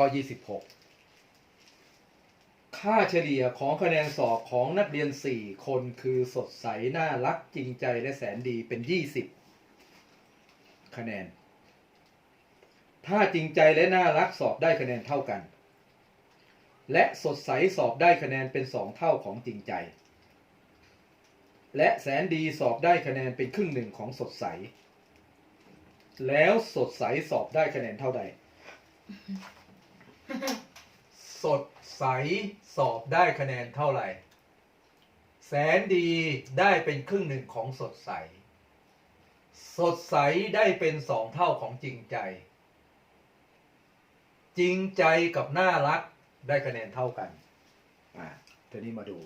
ข้อ 26 ค่าเฉลี่ยของคะแนนสอบของนักเรียน 4 คนคือสดใส น่ารักจริงใจและแสนดีเป็น 20 คะแนน ถ้าจริงใจและน่ารักสอบได้คะแนนเท่ากัน และสดใสสอบได้คะแนนเป็น 2 เท่าของจริงใจ และแสนดีสอบได้คะแนนเป็นครึ่งหนึ่งของสดใส แล้วสดใสสอบได้คะแนนเท่าใด สดใสสอบได้คะแนนเท่าไหร่ แสนดีได้เป็นครึ่งหนึ่งของสดใส สดใสได้เป็นสองเท่าของจริงใจ จริงใจกับน่ารักได้คะแนนเท่ากัน อ่าทีนี้มาดู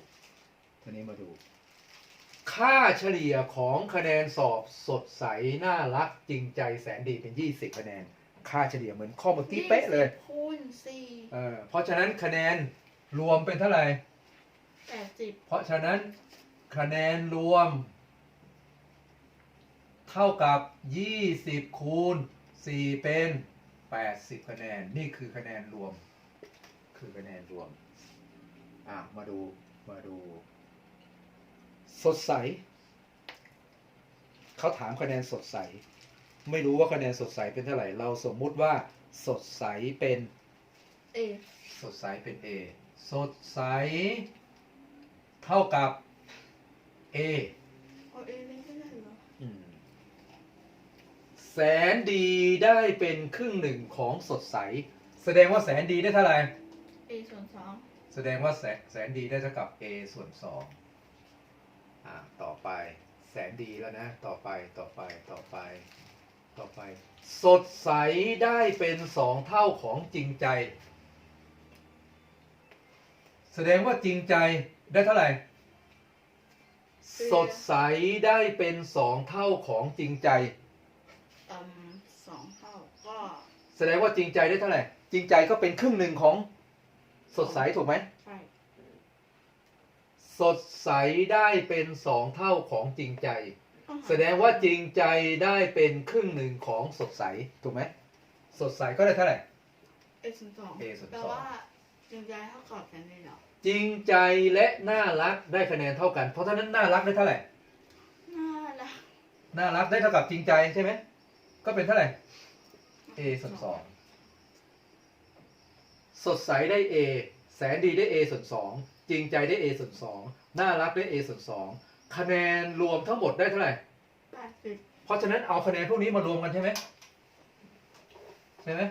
ทีนี้มาดู ค่าเฉลี่ยของคะแนนสอบสดใสน่ารักจริงใจแสนดีเป็น 20 คะแนน ค่าเฉลี่ยเหมือนข้อเมื่อกี้เป๊ะเลย20คูณสี่เออเพราะฉะนั้นคะแนนรวมเป็นเท่าไหร่ แปดสิบเพราะฉะนั้นคะแนนรวม เท่ากับ 20 คูณ 4 เป็น 80 คะแนน นี่คือคะแนนรวม คือคะแนนรวม อะ มาดู มาดู สดใส เขาถามคะแนนสดใส ไม่รู้ว่าคะแนนสดใสเป็นเท่าไหร่ เราสมมุติว่าสดใสเป็น เอสดใสเป็น A สดใส เท่ากับ A เอาเอเล่นก็ได้เหรออืมแสนดีได้เป็นครึ่งหนึ่งของสดใส แสดงว่าแสนดีได้เท่าไหร่ เอส่วนสองแสดงว่าแสนแสนดีได้เท่ากับ A ส่วนสองอ่าต่อไปแสนดีแล้วนะ ต่อไปต่อไปต่อไป ต่อไป สดใสได้เป็นสองเท่าของจริงใจ แสดงว่าจริงใจได้เท่าไหร่ สดใสได้เป็นสองเท่าของจริงใจ อืมสองเท่าก็แสดงว่าจริงใจได้เท่าไหร่ จริงใจก็เป็นครึ่งหนึ่งของสดใสถูกไหม ใช่สดใสได้เป็นสองเท่าของจริงใจ แสดงว่าจริงใจได้เป็นครึ่งหนึ่งของสดใส ถูกไหม สดใสก็ได้เท่าไหร่ เอส่วนสองเอส่วนสองแต่ว่าจริงใจเท่ากับกันเลยเหรอจริงใจและน่ารักได้คะแนนเท่ากัน เพราะฉะนั้นน่ารักได้เท่าไหร่ น่ารักน่ารักได้เท่ากับจริงใจใช่ไหม ก็เป็นเท่าไหร่ A ส่วนสองสดใสได้ A แสนดีได้ A ส่วนสองจริงใจได้ A ส่วนสองน่ารักได้ A ส่วนสอง คะแนนรวมทั้งหมดได้เท่าไหร่ แปดสิบเพราะฉะนั้นเอาคะแนนพวกนี้มารวมกันใช่ไหมใช่ไหม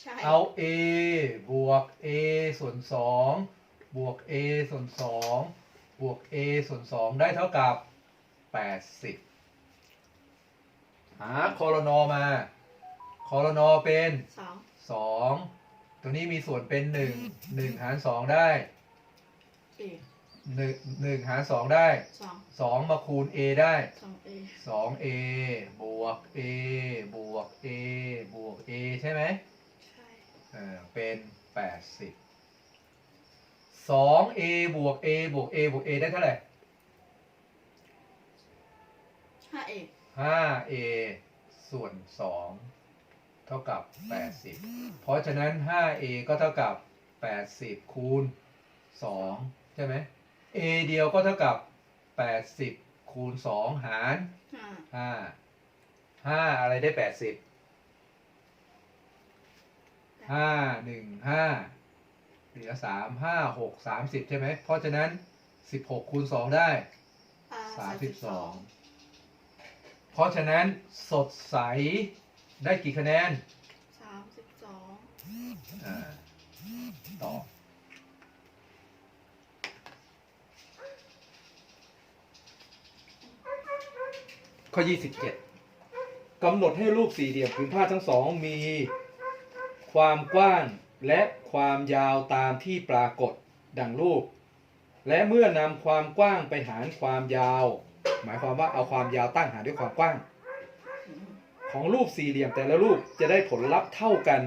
ใช่เอา A บวก A ส่วนสองบวก A ส่วนสองบวก A ส่วนสองได้เท่ากับ 80 หาคอรนอมาคอรนอเป็น สองสองตัวนี้มีส่วนเป็นหนึ่งหนึ่งหารสองได้เอ หนึ่งหนึ่งหารสองได้สองสองมาคูณ a ได้สองเอสอง a บวก a บวก a บวก a ใช่ไหมใช่เออเป็นแปดสิบสอง a บวก a บวก a บวก a ได้เท่าไหร่ห้าเอห้า a ส่วนสองเท่ากับแปดสิบเพราะฉะนั้น 5a ก็เท่ากับ80คูณ2ใช่ไหม a เดียวก็เท่ากับ80คูณ2หารห้า5 5อะไรได้80 5 1 5เหลือ3 5 6 30ใช่ไหม เพราะฉะนั้น16คูณ2ได้อ่า32เพราะฉะนั้นสดใสได้กี่คะแนนสามสิบสองอ่าต่อ ข้อ 27กำหนดให้รูปสี่เหลี่ยมผืนผ้าทั้งสองมีความกว้างและความยาวตามที่ปรากฏดังรูป และเมื่อนำความกว้างไปหารความยาว หมายความว่าเอาความยาวตั้งหารด้วยความกว้าง ของรูปสี่เหลี่ยมแต่ละรูปจะได้ผลลัพธ์เท่ากัน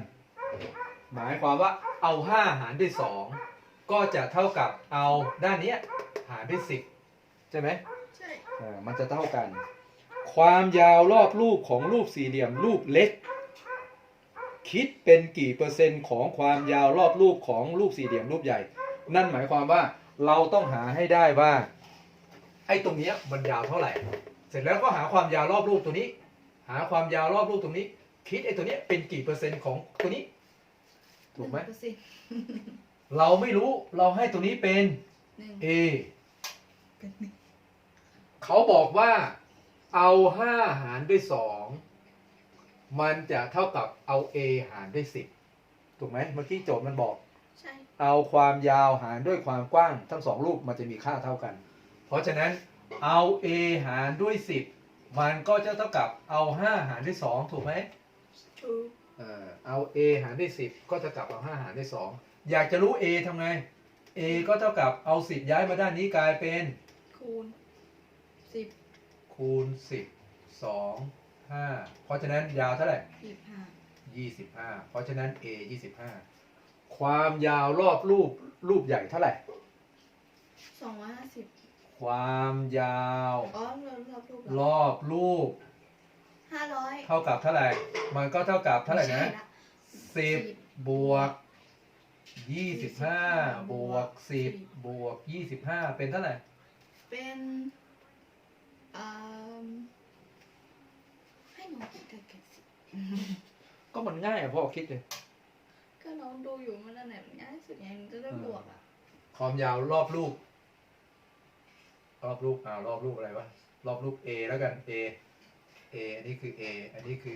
หมายความว่าเอา 5 หารด้วย 2 ก็จะเท่ากับเอาด้านเนี้ยหารด้วย 10 ใช่ไหมใช่เออมันจะเท่ากัน ความยาวรอบรูปของรูปสี่เหลี่ยมรูปเล็ก คิดเป็นกี่เปอร์เซ็นต์ของความยาวรอบรูปของรูปสี่เหลี่ยมรูปใหญ่ นั่นหมายความว่าเราต้องหาให้ได้ว่า ไอ้ตรงเนี้ยมันยาวเท่าไหร่ เสร็จแล้วก็หาความยาวรอบรูปตัวนี้ หาความยาวรอบรูปตรงนี้ คิดไอ้ตัวเนี้ยเป็นกี่เปอร์เซ็นต์ของตัวนี้ ถูกไหมนึ่งเปอร์เซ็นต์เราไม่รู้เราให้ตัวนี้เป็นหนึ่ง A เป็นหนึ่งเขาบอกว่า เอาห้าหารด้วยสองมันจะเท่ากับเอา A หารด้วยสิบถูกไหมเมื่อกี้โจทย์มันบอก ใช่ เอาความยาวหารด้วยความกว้างทั้งสองรูปมันจะมีค่าเท่ากัน เพราะฉะนั้นเอา a หารด้วย10มันก็จะเท่ากับเอา5หารด้วย2ถูกไหม ถูก เออเอา a หารด้วย10 ก็จะกลับเอา5หารด้วย2อยากจะรู้ a ทำไง a ก็เท่ากับเอา 10 ย้ายมาด้านนี้กลายเป็นคูณสิบ คูณ10 2 5เพราะฉะนั้นยาวเท่าไหร่ยี่สิบห้า25เพราะฉะนั้น a 25ความยาวรอบรูปรูปใหญ่เท่าไหร่ สองร้อยห้าสิบความยาวอ๋อเราเรารูปรอบรูปห้าร้อยเท่ากับเท่าไหร่ มันก็เท่ากับเท่าไหร่นะ ม่ใช่ล สิบบวกยี่สิบห้าบวกสิบบวกยี่สิบห้าเป็นเท่าไหร่เป็นอ่า ให้หนูคิดแต่เก็บสิ ก็มันง่ายอะพ่อคิดเลยก็น้องดูอยู่มันนั่นแหละมันง่ายสุดไงมันจะได้บวกอะ ความยาวรอบรูป รอบรูปอ่ารอบรูปอะไรวะ รอบรูป A แล้วกัน A A อันนี้คือ A อันนี้คือ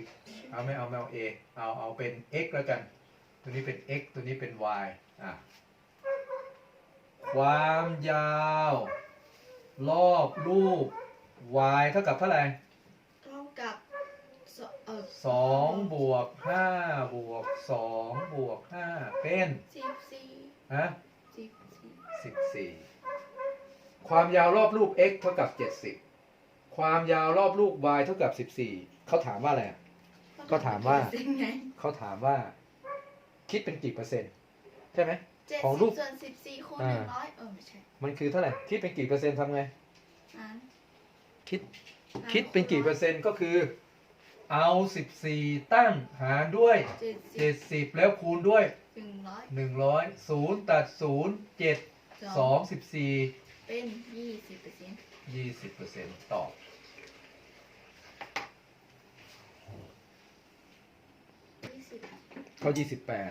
เอาไม่เอาไม่เอา A เอาเอาเป็น x แล้วกัน ตัวนี้เป็น x ตัวนี้เป็น y อะ ความยาว รอบรูป y เท่ากับเท่าไหร่เท่ากับสเออสองบวกห้าบวกสองบวกห้าเป็นสิบสี่ฮะสิบสี่สิบสี่ความยาวรอบรูป x เท่ากับเจ็ดสิบความยาวรอบรูป y เท่ากับสิบสี่เขาถามว่าอะไรอะ ก็ถามว่า เป็นไงเขาถามว่า คิดเป็นกี่เปอร์เซ็นต์ใช่ไหม เจ็ดของสิรูบปส่วนสิบสี่คูณอ่าหนึ่งร้อยเออไม่ใช่มันคือเท่าไหร่คิดเป็นกี่เปอร์เซ็นต์ทำไงอ่าน คิดคิดเป็นกี่เปอร์เซ็นต์ก็คือ เอาสิบสี่ตั้งหารด้วย เจ็ดสิเจ็บดสิบแล้วคูณด้วยหนึ่งร้อยหนึ่งร้อยศูนย์ตัดศูนย์เจ็ดสองสิบสี่เป็นยี่สิบเปอร์เซ็นต์ยี่สิบเปอร์เซ็นต์ตอบ ยี่สิบข้อ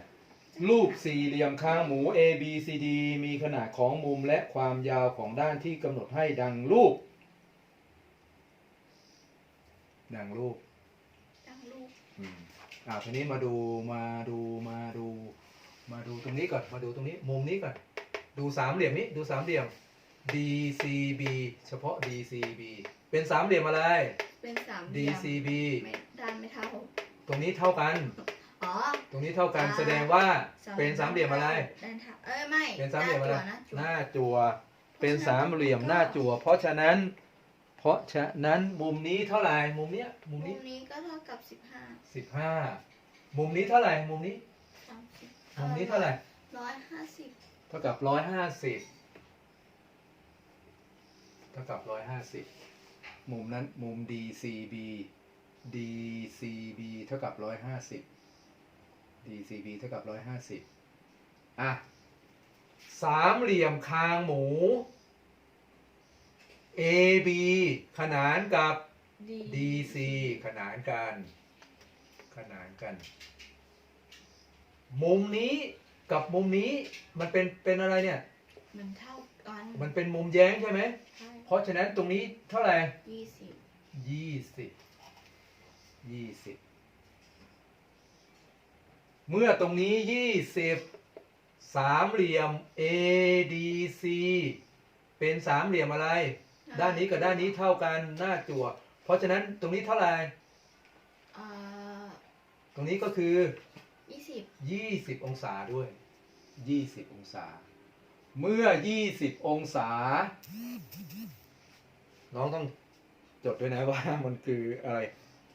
28 รูปสี่เหลี่ยมคางหมู A B C D มีขนาดของมุมและความยาวของด้านที่กำหนดให้ดังรูป ดังรูปตั้งรูปอืมอ่าทีนี้มาดูมาดูมาดู มาดูตรงนี้ก่อนมาดูตรงนี้มุมนี้ก่อนดูสามเหลี่ยมนี้ดูสามเหลี่ยม D C B เฉพาะ D C B เป็นสามเหลี่ยมอะไร เป็นสามเห D ลี่ยม C B ไม่ด้านไม่เท่าตรงนี้เท่ากัน อ๋อ ตรงนี้เท่ากันอ่า แสดงว่าเป็นสามเหลี่ยมอะไร ด้านเท่าเอ้ยไม่เป็นสามเหลี่ยมอะไรด้านจั่วหนะน้าจั่วเป็นสามเหลี่ยมหน้าจั่วเพราะฉะนั้น เพราะฉะนั้นมุมนี้เท่าไหร่มุมเนี้ยมุมมุนี้มนี้ก็เท่ากับสิบห้าสิบห้ามุมนี้เท่าไหร่มุมนี้ สามสิบมุมนี้เท่าไหร่ ร้อยห้าสิบเท่ากับร้อยห้าสิบเท่ากับร้อยห้าสิบมุมนั้นมุม DCB DCB เท่ากับร้อยห้าสิบ DCB เท่ากับร้อยห้าสิบอะสามเหลี่ยมคางหมู AB ขนานกับดี DC ขนานกัน ขนานกัน มุมนี้กับมุมนี้มันเป็นเป็นอะไรเนี่ย มันเท่ากันมันเป็นมุมแย้งใช่ไหม ใช่เพราะฉะนั้นตรงนี้เท่าไหร่ ยี่สิบยี่สิบ ยี่สิบ เมื่อตรงนี้ยี่สิบสามเหลี่ยม ADC เป็นสามเหลี่ยมอะไร ด้านนี้กับด้านนี้เท่ากันหน้าจั่ว เพราะฉะนั้นตรงนี้เท่าไหร่อ่าตรงนี้ก็คือ ยี่สิบยี่สิบองศาด้วยยี่สิบองศา เมื่อยี่สิบองศา น้องต้องจดด้วยนะว่า มันคืออะไร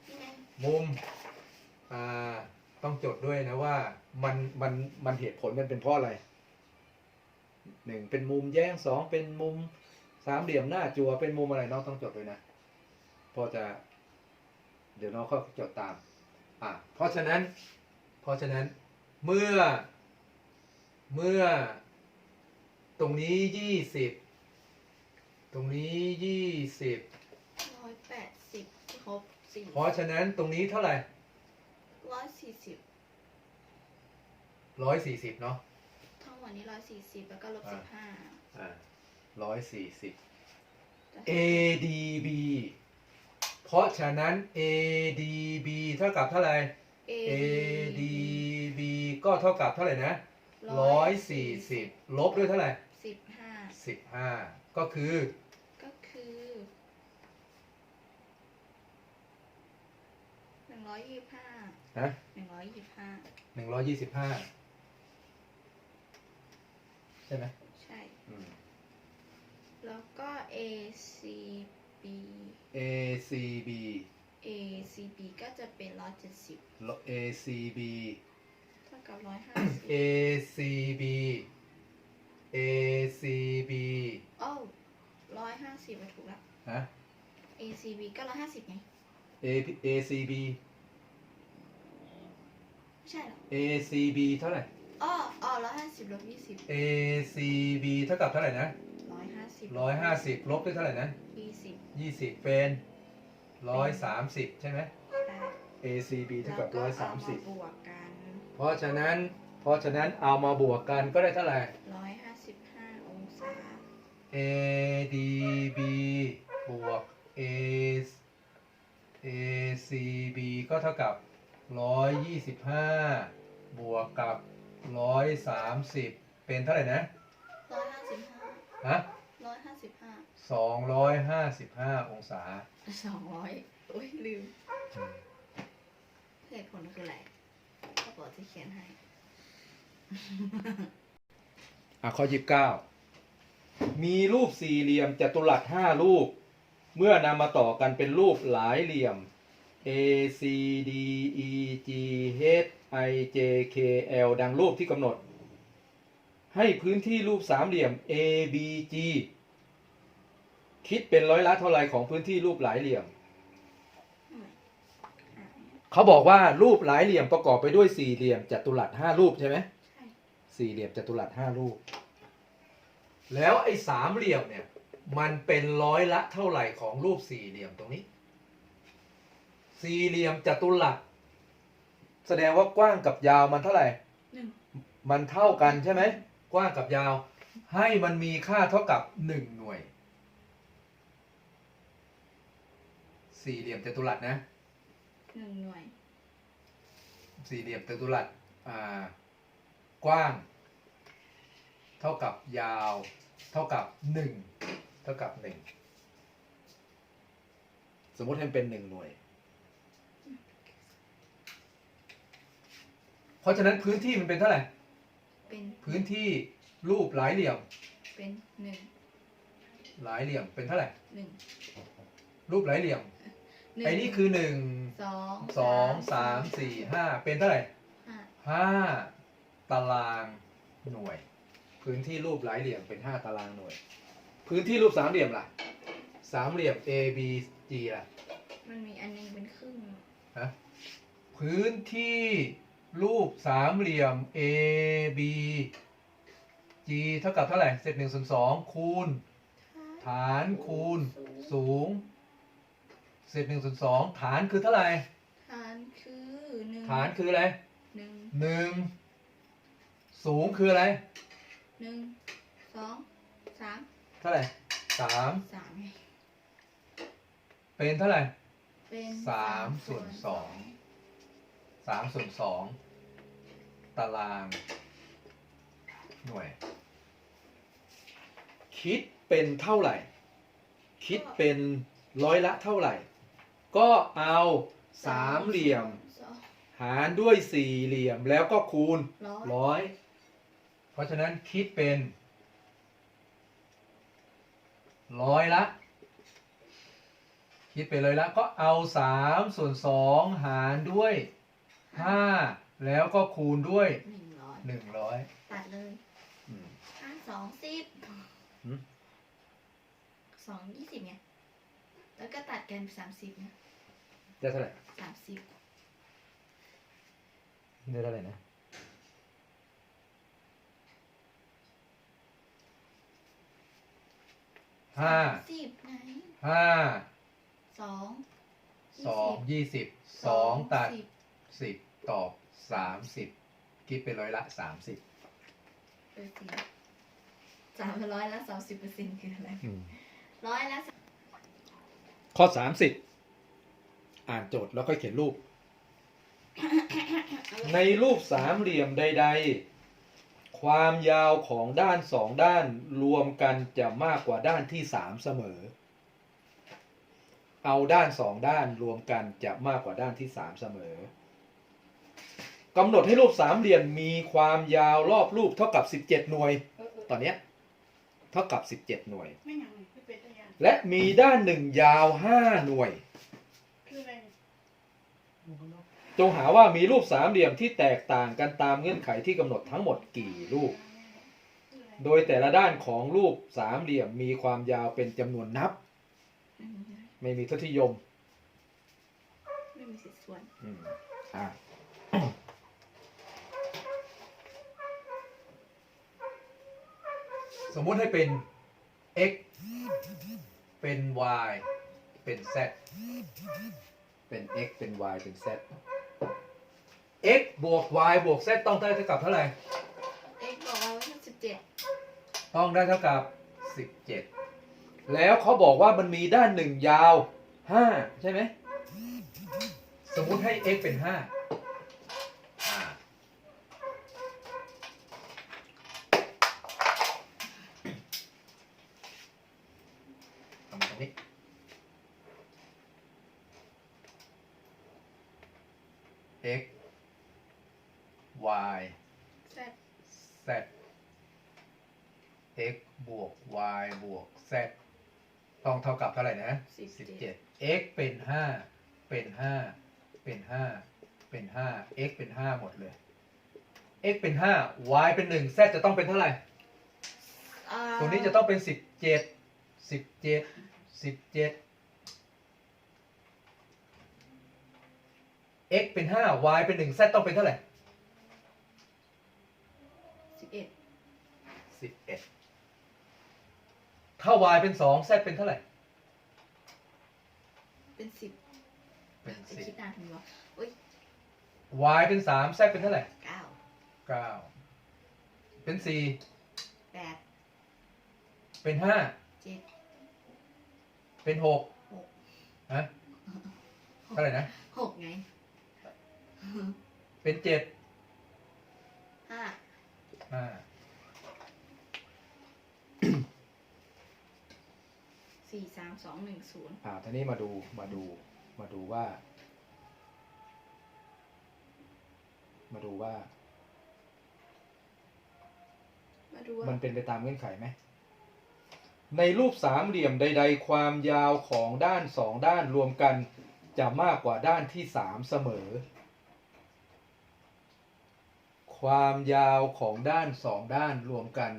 นี่ไงมุมอ่าต้องจดด้วยนะว่ามันมันมันเหตุผลมันเป็นเพราะอะไรหนึ่งเป็นมุมแย้งสองเป็นมุม สามเหลี่ยมหน้าจัวเป็นมุมอะไรน้องต้องจดด้วยนะพอจะเดี๋ยวน้องก็จดตาม อ่าเพราะฉะนั้น เพราะฉะนั้นเมื่อเมื่อตรงนี้ยี่สิบตรงนี้ยี่สิบร้อยแปดสิบครบสี่เพราะฉะนั้นตรงนี้เท่าไหร่ร้อยสี่สิบร้อยสี่สิบเนาะทั้งหมดนี้ร้อยสี่สิบแล้วก็ลบอ่าสิบห้าอ่า ร้อยสี่สิบ ADB เพราะฉะนั้น ADB เท่ากับเท่าไหร่ ADB ก็เท่ากับเท่าไหร่นะร้อยสี่สิบลบด้วยเท่าไหร่สิบห้าสิบห้าก็คือ ก็คือหนึ่งร้อยยี่สิบห้านะหนึ่งร้อยยี่สิบห้าหนึ่งร้อยยี่สิบห้าใช่ไหมใช่อืม แล้วก็ ACB ACB ACB ก็จะเป็นร้อยเจ็ดสิบ ACB เท่ากับร้อยห้าสิบ ACB ACB อ้าวร้อยห้าสิบถูกแล้ว ฮะ ACB ก็ร้อยห้าสิบไง A ACB ไม่ใช่เหรอ ACB เท่าไหร่ อ้ออ๋อร้อยห้าสิบลบยี่สิบ ACB เท่ากับเท่าไหร่นะร้อยห้า สิบร้อยห้าสิบลบด้วยเท่าไหร่นะยี่สิบยี่สิบเป็นร้อยสามสิบใช่ไหมได้ ACB เท่ากับแล้วร้อยก็สามสิบเบวกกันเพราะฉะนั้น เพราะฉะนั้นเอามาบวกกันก็ได้เท่าไหร่ร้อยห้าสิบห้าองศา ADB บวก A ACB ก็เท่ากับ125บวกกับ130เป็นเท่าไหร่นะร้อยห้าสิบห้าฮะ 255 องศา สองร้อยโอ้ยลืมเหตุผลคืออะไรก็บอกจะเขียนให้ อะข้อยี่สิบเก้ามีรูปสี่เหลี่ยมจัตุรัสห้ารูป เมื่อนำมาต่อกันเป็นรูปหลายเหลี่ยม A C D E G H I J K L ดังรูปที่กำหนด ให้พื้นที่รูปสามเหลี่ยม A B G คิดเป็นร้อยละเท่าไรของพื้นที่รูปหลายเหลี่ยมอืมอะเขาบอกว่ารูปหลายเหลี่ยมประกอบไปด้วยสี่เหลี่ยมจัตุรัสห้ารูปใช่ไหมใช่สี่เหลี่ยมจัตุรัสห้ารูป แล้วไอ้สามเหลี่ยมเนี่ย มันเป็นร้อยละเท่าไหร่ของรูปสี่เหลี่ยมตรงนี้ สี่เหลี่ยมจัตุรัสแสดงว่ากว้างกับยาวมันเท่าไหร่หนึ่งมันเท่ากันใช่ไหม กว้างกับยาว ให้มันมีค่าเท่ากับหนึ่งหน่วย สี่เหลี่ยมจัตุรัสนะหนึ่งหน่วย สี่เหลี่ยมจัตุรัสอ่ากว้าง เท่ากับยาว เท่ากับหนึ่งเท่ากับหนึ่งสมมติให้มันเป็นหนึ่งหน่วย เพราะฉะนั้นพื้นที่มันเป็นเท่าไหร่ เป็นพื้นที่รูปหลายเหลี่ยม เป็นหนึ่งหลายเหลี่ยมเป็นเท่าไหร่หนึ่งรูปหลายเหลี่ยม หนึ่งไอ้นี่คือหนึ่งสองสองสามสี่ห้าเป็นเท่าไหร่ห้าห้าตารางหน่วย พื้นที่รูปหลายเหลี่ยมเป็นห้าตารางหน่วย พื้นที่รูปสามเหลี่ยมล่ะสามเหลี่ยม A B G ล่ะมันมีอันหนึงเป็นครึ่งฮะพื้นที่รูปสามเหลี่ยม A B G เท่ากับเท่าไหร่เศษหนึ่งส่วนสองคูณ ฐานคูณสูง เศษหนึ่งส่วนสองฐานคือเท่าไหร่ ฐานคือหนึ่งฐานคืออะไรหนึ่งหนึ่งสูงคืออะไรหนึ่งสองสามเท่าไหร่สามสามไงเป็นเท่าไหร่เป็นสามส่วนสองสามส่วนสองตาราง หน่วย คิดเป็นเท่าไหร่ คิดเป็นร้อยละเท่าไหร่ ก็เอาสามเหลี่ยมสองหารด้วยสี่เหลี่ยมแล้วก็คูณร้อยร้อย เพราะฉะนั้นคิดเป็น ร้อยละ คิดเป็นร้อยละ ก็เอาสามส่วนสองหารด้วยห้าแล้วก็คูณด้วยหนึ่งร้อยหนึ่งร้อยตัดเลยห้าสองสิบหืม สองยี่สิบไง แล้วก็ตัดกันสามสิบไงได้เท่าไหร่สามสิบได้เท่าไหร่นะห้าสิบไหนห้าสองสองยี่สิบสองตัดสิบสิบตอบสามสิบคิดเป็นร้อยละสามสิบเปอร์เซ็นต์สามร้อยละสามสิบเปอร์เซ็นต์คืออะไรร้อยละสาม ข้อสามสิบอ่านโจทย์แล้วค่อยเขียนรูป ในรูปสามเหลี่ยมใด ๆ ความยาวของด้านสองด้านรวมกันจะมากกว่าด้านที่สามเสมอ เอาด้านสองด้านรวมกันจะมากกว่าด้านที่สามเสมอกำหนดให้รูปสามเหลี่ยมมีความยาวรอบรูปเท่ากับสิบเจ็ดหน่วยเออเออตอนเนี้ยเท่ากับสิบเจ็ดหน่วย ไม่ยังไม่เป็นได้ยัง และมีด้านหนึ่งยาวห้าหน่วย คืออะไรจงหาว่ามีรูปสามเหลี่ยมที่แตกต่างกันตามเงื่อนไขที่กำหนดทั้งหมดกี่รูปคืออะไรโดยแต่ละด้านของรูปสามเหลี่ยมมีความยาวเป็นจำนวนนับ ไม่มีทศนิยมไม่มีสิทธิ์ส่วนอืมอะสมมุติให้เป็น x เป็น y เป็น z เป็น x เป็น y เป็น z x บวก y บวก z ต้องได้เท่ากับเท่าไหร่เอ็กบอกว่าไว้ที่สิบเจ็ดต้องได้เท่ากับ 17 แล้วเขาบอกว่ามันมีด้านหนึ่งยาว 5 ใช่ไหม สมมุติให้ x เป็น 5 อ่า ทำตรงนี้ x y แซด z x บวก y บวก z ต้องเท่ากับเท่าไหร่นะสิบสิบเจ็ดเจ็ด x เป็นห้าเป็นห้าเป็นห้าเป็นห้า x เป็นห้าหมดเลย x เป็นห้า y เป็นหนึ่ง z จะต้องเป็นเท่าไหร่อ่าตัวนี้จะต้องเป็นสิบเจ็ดสิบเจ็ดสิบเจ็ด x เป็นห้า y เป็นหนึ่ง z ต้องเป็นเท่าไหร่ สิบเอ็ด สิบเอ็ดถ้า y เป็นสอง z เป็นเท่าไหร่ เป็นสิบเป็นจะสิบคิดนานถึงวะอุ้ย y เป็นสาม z เป็นเท่าไหร่เก้าเก้าเป็นสี่แปดเป็นห้าเจ็ดเป็นหกหกฮะเท่าไหร่นะ หกไงเป็นเจ็ดห้าห้า สี่สามสองหนึ่งศูนย์อ่าทีนี้มาดูมาดูมาดูว่า มาดูว่า มาดูว่ามันเป็นไปตามเงื่อนไขไหมในรูปสามเหลี่ยมใด ๆ ความยาวของด้านสองด้านรวมกันจะมากกว่าด้านที่สามเสมอ ความยาวของด้านสองด้านรวมกัน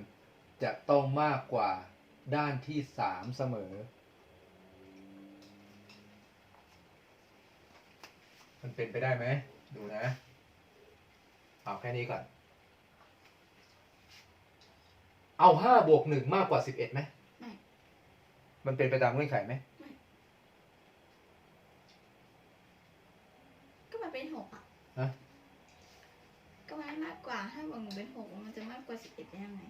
จะต้องมากกว่า ด้านที่สามเสมอ มันเป็นไปได้ไหม ดูนะ เอาแค่นี้ก่อน เอาห้าบวกหนึ่งมากกว่าสิบเอ็ดไหมไม่ มันเป็นไปตามเงื่อนไขไหม ก็มันเป็นหกอะฮะ ก็มันมากกว่าห้าบวกหนึ่งเป็นหกมันจะมากกว่าสิบเอ็ดได้ยังไง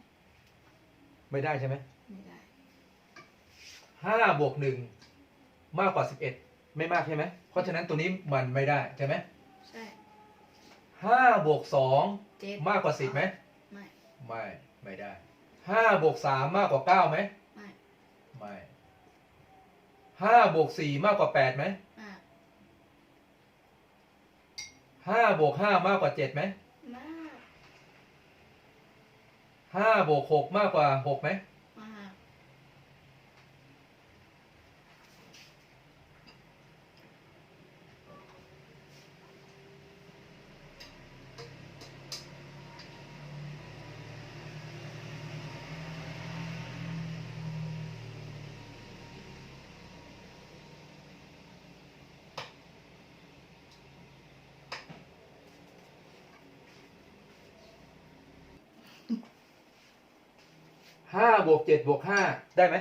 ไม่ได้ใช่ไหม ไม่ได้ ห้าบวกหนึ่งมากกว่าสิบเอ็ดไม่มากใช่ไหมเพราะฉะนั้นตัวนี้มันไม่ได้ใช่ไหมใช่ห้าบวกสองเจ็ดมากกว่าสิบไหมไม่ไม่ไม่ได้ห้าบวกสามมากกว่าเก้าไหมไม่ไม่ห้าบวกสี่มากกว่าแปดไหมมากห้าบวกห้ามากกว่าเจ็ดไหมมากห้าบวกหกมากกว่าหกไหม ห้าบวกเจ็ดบวกห้าได้ไหม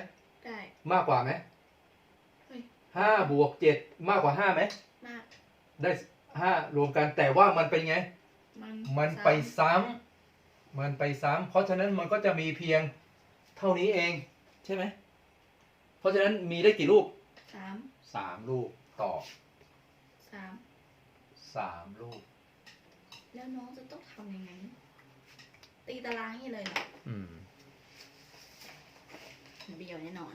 ได้มากกว่าไหมเฮ้ยห้าบวกเจ็ดมากกว่าห้าไหมมาก ได้ห้ารวมกันแต่ว่ามันเป็นไงมันมันไปซ้ำมันไปซ้ำเพราะฉะนั้นมันก็จะมีเพียงเท่านี้เอง ใช่ไหมเพราะฉะนั้นมีได้กี่ลูกสามสามลูกตอบสามสามลูก แล้วน้องจะต้องทำยังไง ตีตารางนี่เลยเหรออืม เบี้ยวแน่นอน